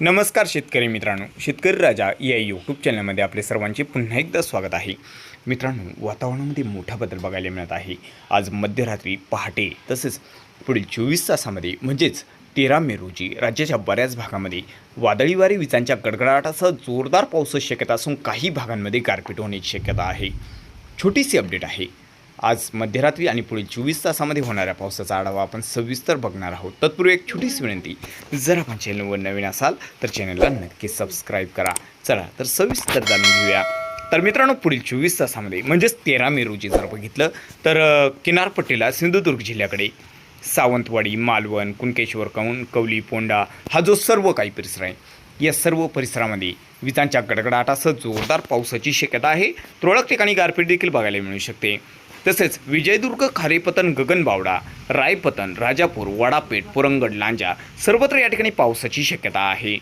नमस्कार शेतकरी मित्रांनो शेतकरी राजा या यूट्यूब चॅनलमध्ये आपले सर्वांचे पुन्हा एकदा स्वागत आहे. मित्रांनो वातावरणामध्ये मोठा बदल बघायला मिळत आहे. आज मध्यरात्री पहाटे तसेच पुढील चोवीस तासामध्ये म्हणजेच तेरा मे रोजी राज्याच्या बऱ्याच भागामध्ये वादळी वारी विजांच्या गडगडाटासह जोरदार पावसाची शक्यता असून काही भागांमध्ये गारपीट होण्याची शक्यता आहे. छोटीशी अपडेट आहे. आज मध्यरात्री आणि पुढील चोवीस तासामध्ये होणाऱ्या पावसाचा आढावा आपण सविस्तर बघणार आहोत. तत्पूर्वी एक छोटीशी विनंती जर आपण चॅनलवर नवीन असाल तर चॅनलला नक्की सबस्क्राईब करा. चला तर सविस्तर जाणून घेऊया. तर मित्रांनो पुढील चोवीस तासामध्ये म्हणजेच तेरा मे रोजी जर बघितलं तर किनारपट्टीला सिंधुदुर्ग जिल्ह्याकडे सावंतवाडी मालवण कुणकेश्वर कौन कवली पोंडा हा जो सर्व काही परिसर आहे या सर्व परिसरामध्ये विजांच्या गडगडाटासह जोरदार पावसाची शक्यता आहे. तुरळक ठिकाणी गारपीट देखील बघायला मिळू शकते. तसेच विजयदुर्ग खारेपतन गगनबावडा रायपतन राजापूर वडापेठ पुरंगड लांजा सर्वत्र या ठिकाणी पावसाची शक्यता आहे.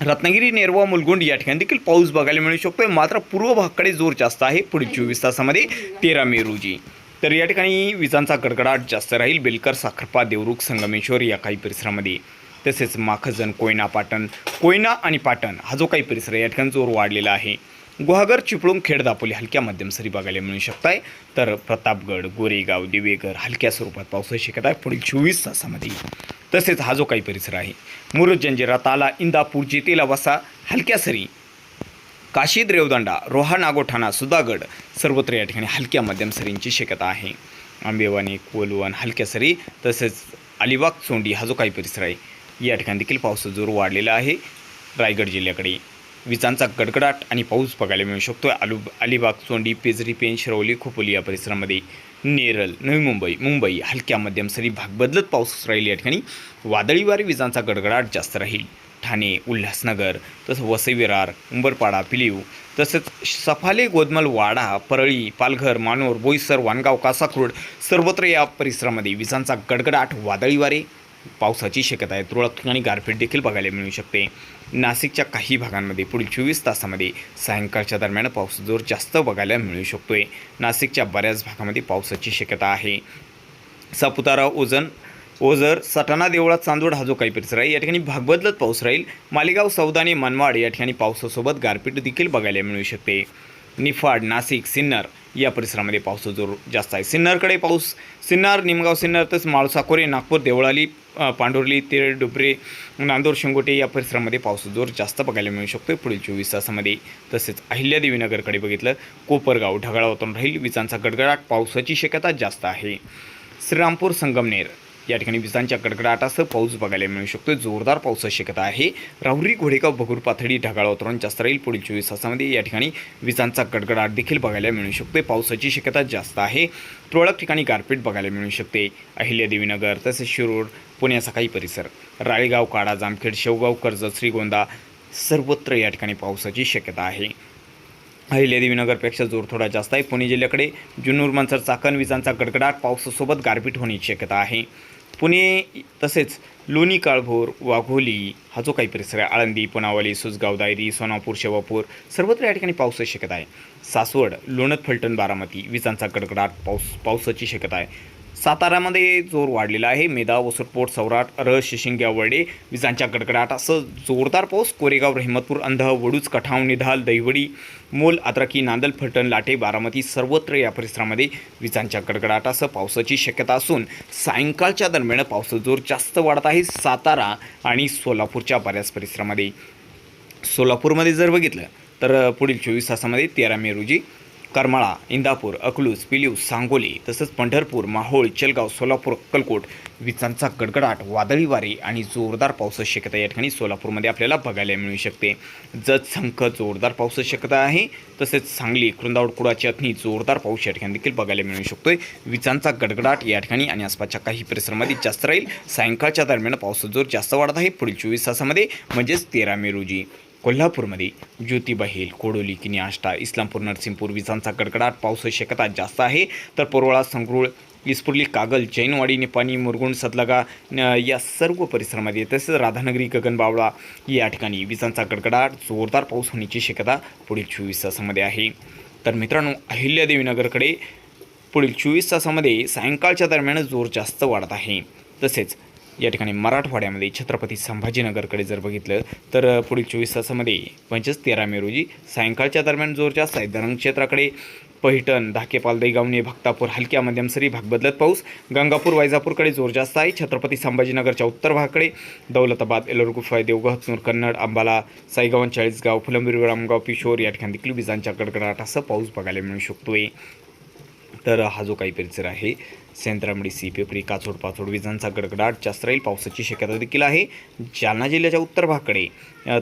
रत्नागिरी नेरवा मुलगुंड या ठिकाणी देखील पाऊस बघायला मिळू शकतोय. मात्र पूर्व भागकडे जोर जास्त आहे. पुढील चोवीस तासामध्ये तेरा मे रोजी. तर या ठिकाणी विजांचा गडगडाट जास्त राहील. बेलकर साखरपा देवरुख संगमेश्वर या काही परिसरामध्ये. तसेच माखजन कोयना पाटण कोयना आणि पाटण हा जो काही परिसर या ठिकाणी जोर वाढलेला आहे. गुहागर चिपळूण खेड दापोली हलक्या मध्यम सरी बघायला मिळू शकताय. तर प्रतापगड गोरेगाव दिवेघर हलक्या स्वरूपात पावसाची शक्यता आहे. पुढील चोवीस तासामध्ये. तसेच हा जो काही परिसर आहे मुरुड जंजिरा ताला इंदापूर जेतेला वसा हलक्या सरी काशीद रेवदंडा रोहा नागोठाणा सुधागड सर्वत्र या ठिकाणी हलक्या मध्यम सरींची शक्यता आहे. आंबेवाणी कोलवण हलक्या सरी तसेच अलिबाग चोंडी हा जो काही परिसर आहे या ठिकाणी देखील पावसाचा जोर वाढलेला आहे. रायगड जिल्ह्याकडे विजांचा गडगडाट आणि पाऊस बघायला मिळू शकतो आलू अलिबाग चोंडी पेजरी पेन शिरवली खोपोली या परिसरामध्ये नेरल नवी मुंबई मुंबई हलक्या मध्यम सरी भाग बदलत पाऊस राहील या ठिकाणी. वादळीवारे विजांचा गडगडाट जास्त राहील. ठाणे उल्हासनगर तसं वसई विरार उंबरपाडा पिलीव तसंच सफाले गोदमल वाडा परळी पालघर मानोर बोईसर वानगाव कासाखुर्ड सर्वत्र या परिसरामध्ये विजांचा गडगडाट वादळी वारे पावसाची शक्यता आहे. तुरळक ठिकाणी गारपीट देखील बघायला मिळू शकते. नाशिकच्या काही भागांमध्ये पुढील चोवीस तासामध्ये सायंकाळच्या दरम्यान पाऊस जोर जास्त बघायला मिळू शकतो आहे नाशिकच्या बऱ्याच भागामध्ये पावसाची शक्यता आहे. सापुतारा ओझन ओझर सटाणा देवळा चांदवड हा जो काही परिसर आहे या ठिकाणी भाग बदलत पाऊस राहील. मालेगाव सौदाने मनमाड या ठिकाणी पावसासोबत गारपीट देखील बघायला मिळू शकते. निफाड नाशिक सिन्नर या परिसरामध्ये पावसाचा जोर जास्त आहे. सिन्नरकडे पाऊस सिन्नर निमगाव सिन्नर तसंच माळसाकोरे नागपूर देवळाली अ, पांडुर्ली तेर डुबरे नांदूर शिंगोटे या परिसरामध्ये पावसाचा जोर जास्त बघायला मिळू शकतो पुढील चोवीस तासामध्ये तसेच अहिल्यादेवीनगरकडे बघितलं कोपरगाव ढगाळावतून राहील. विजांचा गडगडाट पावसाची शक्यता जास्त आहे. श्रीरामपूर संगमनेर. या ठिकाणी विजांच्या कडकडाटासह पाऊस बघायला मिळू शकतो. जोरदार पावसाची शक्यता आहे. राहुरी घोडेगाव भगूर पाथडी ढगाळ वातावरण जास्त राहील पुढील चोवीस तासामध्ये या ठिकाणी विजांचा गडगडाट देखील बघायला मिळू शकते पावसाची शक्यता जास्त आहे. तुरळक ठिकाणी गारपीट बघायला मिळू शकते. अहिल्यादेवीनगर तसेच शिरोड पुण्याचा काही परिसर. राळेगाव काडा जामखेड शेवगाव कर्जत श्रीगोंदा सर्वत्र या ठिकाणी पावसाची शक्यता आहे. अहिल्यादेवीनगरपेक्षा जोर थोडा जास्त आहे. पुणे जिल्ह्याकडे जुन्नूर मनसर चाकण विजांचा गडगडाट पावसासोबत गारपीट होण्याची शक्यता आहे. पुणे तसेच लोणी काळभोर वाघोली हा जो काही परिसर आहे आळंदी पुनावली सुसगाव दायरी सोनापूर शेवापूर सर्वत्र या ठिकाणी पावसाची शक्यता आहे. सासवड लोणत फलटण बारामती विजांचा कडकडाट पाऊस पावसाची शक्यता आहे. साताऱ्यामध्ये जोर वाढलेला आहे. मेदा वसुटपोट सौराट रस शिशिंग्या वडे विजांच्या गडगडाटासह जोरदार पाऊस कोरेगाव रहिमतपूर अंध वडूज कठाव निधाल दहिवडी मोल अद्रकी नांदल फलटण लाटे बारामती सर्वत्र या परिसरामध्ये विजांच्या गडगडाटासह पावसाची शक्यता असून सायंकाळच्या दरम्यान पावसाचा जोर जास्त वाढत आहे. सातारा आणि सोलापूरच्या बऱ्याच परिसरामध्ये. सोलापूरमध्ये जर बघितलं तर पुढील चोवीस तासामध्ये तेरा मे रोजी करमाळा इंदापूर अकलूज पिलीव सांगोली तसंच पंढरपूर माहोळ चलगाव सोलापूर अक्कलकोट विजांचा गडगडाट वादळी वारे आणि जोरदार पावसाची शक्यता या ठिकाणी सोलापूरमध्ये आपल्याला बघायला मिळू शकते. जत संख जोरदार पावसाची शक्यता आहे. तसेच सांगली कृंदावड कुडाची अथनी जोरदार पाऊस या ठिकाणी देखील बघायला मिळू शकतो विजांचा गडगडाट या ठिकाणी आणि आसपासच्या काही परिसरामध्ये जास्त राहील. सायंकाळच्या दरम्यान पावसाचा जोर जास्त वाढत आहे. पुढील चोवीस तासामध्ये म्हणजेच तेरा मे रोजी. कोल्हापूरमध्ये ज्योतिबा हिल कोडोली किनी आष्टा इस्लामपूर नरसिंहपूर विजांचा कडकडाट पावसाची शक्यता जास्त आहे. तर पोरवळा संगरुळ इस्पुर्ली कागल जैनवाडी निपाणी मुरगुण सतलगा या सर्व परिसरामध्ये तसेच राधानगरी गगनबावळा या ठिकाणी विजांचा कडकडाट जोरदार पाऊस होण्याची शक्यता पुढील चोवीस तासामध्ये आहे. तर मित्रांनो अहिल्यादेवीनगरकडे पुढील चोवीस तासामध्ये सायंकाळच्या दरम्यान जोर जास्त वाढत आहे. तसेच या ठिकाणी मराठवाड्यामध्ये छत्रपती संभाजीनगरकडे जर बघितलं तर पुढील चोवीस तासामध्ये म्हणजेच तेरा मे रोजी सायंकाळच्या दरम्यान जोर जास्त आहे धरण क्षेत्राकडे पहिटण धाकेपाल दैगावणे भक्तापूर हलक्या मध्यम सरी भाग बदलत पाऊस गंगापूर वैजापूरकडे जोर जास्त आहे छत्रपती संभाजीनगरच्या उत्तर भागाकडे दौलताबाद एलोरगुफाय देवगह हतनूर कन्नड अंबाला साईगावन चाळीसगाव फुलंबीर रामगाव पिशोर या ठिकाणी देखील विजांच्या गडगडाटासह पाऊस बघायला मिळू शकतोय. तर हा जो काही परिसर आहे सेंद्रामडी सी पेपरी काचोड पाचोड विजांचा गडगडाट जास्त राहील पावसाची शक्यता देखील आहे. जालना जिल्ह्याच्या उत्तर भागाकडे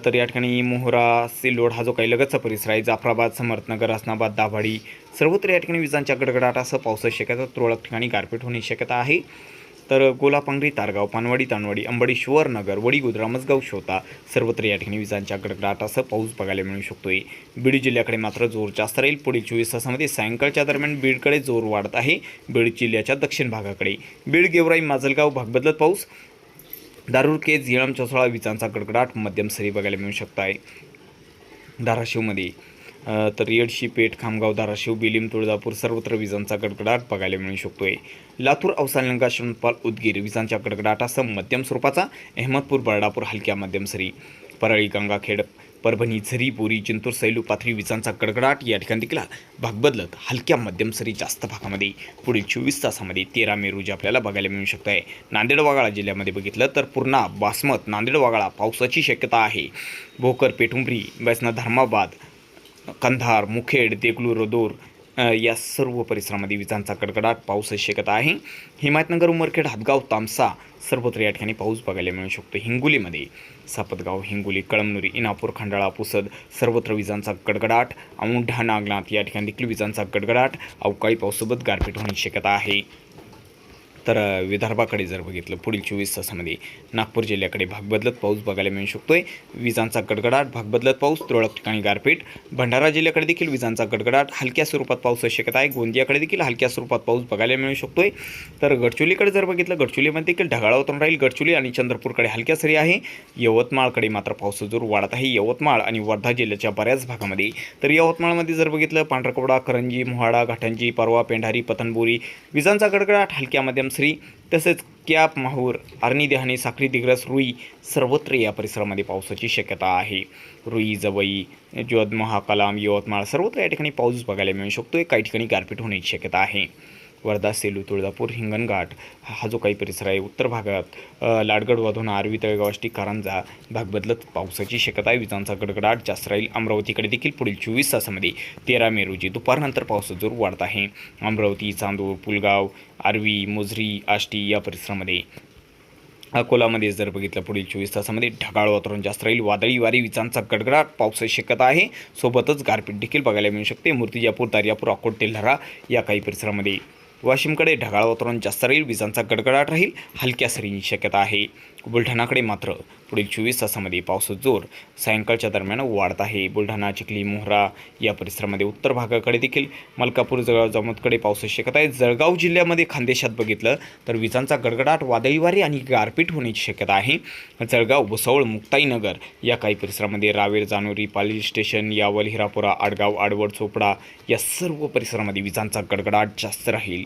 तर या ठिकाणी मोहरा सिल्लोड हा जो काही लगतचा परिसर आहे जाफराबाद समर्थनगर असनाबाद दाभाडी सर्वत्र या ठिकाणी विजांच्या गडगडाटासह पावसाची शक्यता तुरळक ठिकाणी गारपीट होण्याची शक्यता आहे. तर गोलापांगरी तारगाव पानवाडी तानवाडी अंबडेश्वर नगर वडी मसगाव शोता सर्वत्र या ठिकाणी विजांच्या गडगडाटासह पाऊस बघायला मिळू शकतोय. बीड जिल्ह्याकडे मात्र जोर जास्त राहील. पुढील चोवीस तासामध्ये सायंकाळच्या दरम्यान बीडकडे जोर वाढत आहे. बीड जिल्ह्याच्या दक्षिण भागाकडे. बीड गेवराई माजलगाव भाग बदलत पाऊस. दारूर केज येळम चोसळा विजांचा गडगडाट मध्यम सरी बघायला मिळू शकत आहे धाराशिवमध्ये तर येडशी पेठ खामगाव धाराशिव बिलिम तुळजापूर सर्वत्र विजांचा गडगडाट बघायला मिळू शकतोय. लातूर अवसालंगा शरणपाल उदगीर विजांच्या गडगडाटासह मध्यम स्वरूपाचा अहमदपूर बर्डापूर हलक्या मध्यम सरी परळी गंगाखेड परभणी झरी पुरी जिंतूर सैलू पाथरी विजांचा गडगडाट या ठिकाणी देखील भाग बदलत हलक्या मध्यम सरी जास्त भागामध्ये पुढील चोवीस तासामध्ये तेरा मे रोजी आपल्याला बघायला मिळू शकत आहे नांदेड वागाळा जिल्ह्यामध्ये बघितलं तर पूर्णा बासमत नांदेड वागाळा पावसाची शक्यता आहे. भोकर पेठुंबरी वैसना धर्माबाद कंधार मुखेड देगलूर रोदोर या सर्व परिसरामध्ये विजांचा कडकडाट पाऊस शेकत आहे. हिमायतनगर उमरखेड हातगाव तामसा सर्वत्र या ठिकाणी पाऊस बघायला मिळू शकतो. हिंगोलीमध्ये सापतगाव हिंगोली कळमनुरी इनापूर खंडाळा पुसद सर्वत्र विजांचा गडगडाट औंढा नागनाथ या ठिकाणी देखील विजांचा गडगडाट अवकाळी पावसासोबत गारपीट होण्याची शक्यता आहे. तर विदर्भाकडे जर बघितलं पुढील चोवीस तासामध्ये नागपूर जिल्ह्याकडे भाग बदलत पाऊस बघायला मिळू शकतोय. विजांचा गडगडाट भाग बदलत पाऊस तुरळक ठिकाणी गारपीट. भंडारा जिल्ह्याकडे देखील विजांचा गडगडाट हलक्या स्वरूपात पाऊस शक्यता आहे. गोंदियाकडे देखील हलक्या स्वरूपात पाऊस बघायला मिळू शकतोय. तर गडचोलीकडे जर बघितलं गडचोलीमध्ये देखील ढगाळ वातावरण राहील. गडचोली आणि चंद्रपूरकडे हलक्या सरी आहे. यवतमाळकडे मात्र पावसाचा जोर वाढत आहे. यवतमाळ आणि वर्धा जिल्ह्याच्या बऱ्याच भागामध्ये. तर यवतमाळमध्ये जर बघितलं पांढरकवडा करंजी मोहाडा घाटंजी परवा पेंढारी पतनबोरी विजांचा गडगडाट हलक्या मध्यम दुसरी तसेच कॅप माहूर आर्णी साखरी दिग्रस रुई सर्वत्र या परिसरामध्ये पावसाची शक्यता आहे. रुई जवई जोध कलाम यवतमाळ सर्वत्र या ठिकाणी पाऊस बघायला मिळू शकतो काही ठिकाणी गारपीट होण्याची शक्यता आहे. वर्धा सेलू तुळजापूर हिंगणघाट हा जो काही परिसर आहे उत्तर भागात लाडगड वाधून आरवी तळेगाव आष्टी कारंजा भाग बदलत पावसाची शक्यता आहे. विजांचा गडगडाट जास्त राहील अमरावतीकडे देखील पुढील चोवीस तासामध्ये तेरा मे रोजी दुपारनंतर पावसाचा जोर वाढत आहे. अमरावती चांदूर पुलगाव आरवी मोझरी आष्टी या परिसरामध्ये अकोलामध्ये जर बघितलं पुढील चोवीस तासामध्ये ढगाळ वातावरण जास्त राहील वादळी वारी विजांचा गडगडाट पावसाची शक्यता आहे. सोबतच गारपीट देखील बघायला मिळू शकते. मूर्तिजापूर दर्यापूर अकोट तेल्हारा या काही परिसरामध्ये वाशिमकडे ढगाळ वातावरण जास्त राहील विजांचा गडगडाट राहील हलक्या सरींची शक्यता आहे. बुलढाणाकडे मात्र पुढील चोवीस तासामध्ये पावसाचा जोर सायंकाळच्या दरम्यान वाढत आहे. बुलढाणा चिखली मोहरा या परिसरामध्ये उत्तर भागाकडे देखील मलकापूर जळगाव जमतकडे पावसाची शक्यता आहे. जळगाव जिल्ह्यामध्ये खानदेशात बघितलं तर विजांचा गडगडाट वादळी वारे आणि गारपीट होण्याची शक्यता आहे. जळगाव भुसावळ मुक्ताईनगर या काही परिसरामध्ये रावेर जानोरी पाली स्टेशन यावल हिरापुरा आडगाव आडवड चोपडा या सर्व परिसरामध्ये विजांचा गडगडाट जास्त राहील.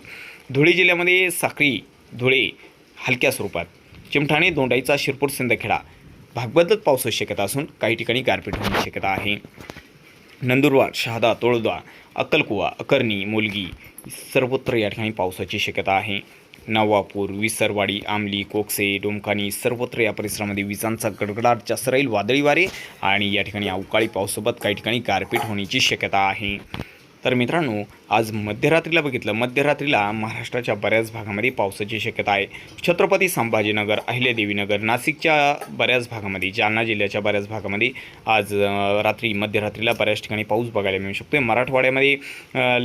धुळे जिल्ह्यामध्ये साखरी धुळे हलक्या स्वरूपात. चिमठाणे दोंडाईचा शिरपूर सिंदखेडा भागबदलत पावसाची शक्यता असून काही ठिकाणी गारपीट होण्याची शक्यता आहे. नंदुरबार शहादा तोळदा अक्कलकुवा अकर्णी मुलगी सर्वत्र या ठिकाणी पावसाची शक्यता आहे. नवापूर विसरवाडी आमली कोकसे डोमकानी सर्वत्र या परिसरामध्ये विजांचा गडगडाट जास्त राहील वादळी वारे आणि या ठिकाणी अवकाळी पावसासोबत काही ठिकाणी गारपीट होण्याची शक्यता आहे. तर मित्रांनो आज मध्यरात्रीला बघितलं मध्यरात्रीला महाराष्ट्राच्या बऱ्याच भागामध्ये पावसाची शक्यता आहे. छत्रपती संभाजीनगर अहिल्यादेवीनगर नाशिकच्या बऱ्याच भागामध्ये जालना जिल्ह्याच्या बऱ्याच भागामध्ये आज रात्री मध्यरात्रीला बऱ्याच ठिकाणी पाऊस बघायला मिळू शकतो मराठवाड्यामध्ये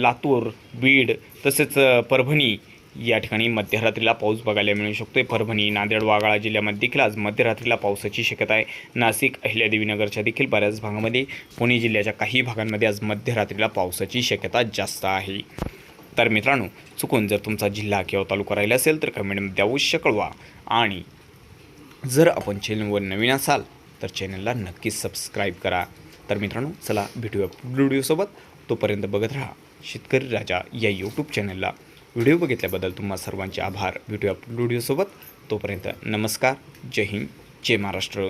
लातूर बीड तसेच परभणी या ठिकाणी मध्यरात्रीला पाऊस बघायला मिळू शकतो आहे परभणी नांदेड वाघाळा जिल्ह्यामध्ये देखील आज मध्यरात्रीला पावसाची शक्यता आहे. नाशिक अहिल्यादेवीनगरच्या देखील बऱ्याच भागामध्ये पुणे जिल्ह्याच्या काही भागांमध्ये आज मध्यरात्रीला पावसाची शक्यता जास्त आहे. तर मित्रांनो चुकून जर तुमचा जिल्हा किंवा तालुका राहिला असेल तर कमेंटमध्ये अवश्य कळवा आणि जर आपण चॅनलवर नवीन असाल तर चॅनलला नक्कीच सबस्क्राईब करा. तर मित्रांनो चला भेटूया व्हिडिओसोबत तोपर्यंत बघत राहा शेतकरी राजा या यूट्यूब चॅनलला व्हिडिओ बघितल्याबद्दल तुम्हा सर्वांचे आभार. व्हिडिओ पुढील व्हिडिओसोबत. तोपर्यंत नमस्कार. जय हिंद. जय महाराष्ट्र.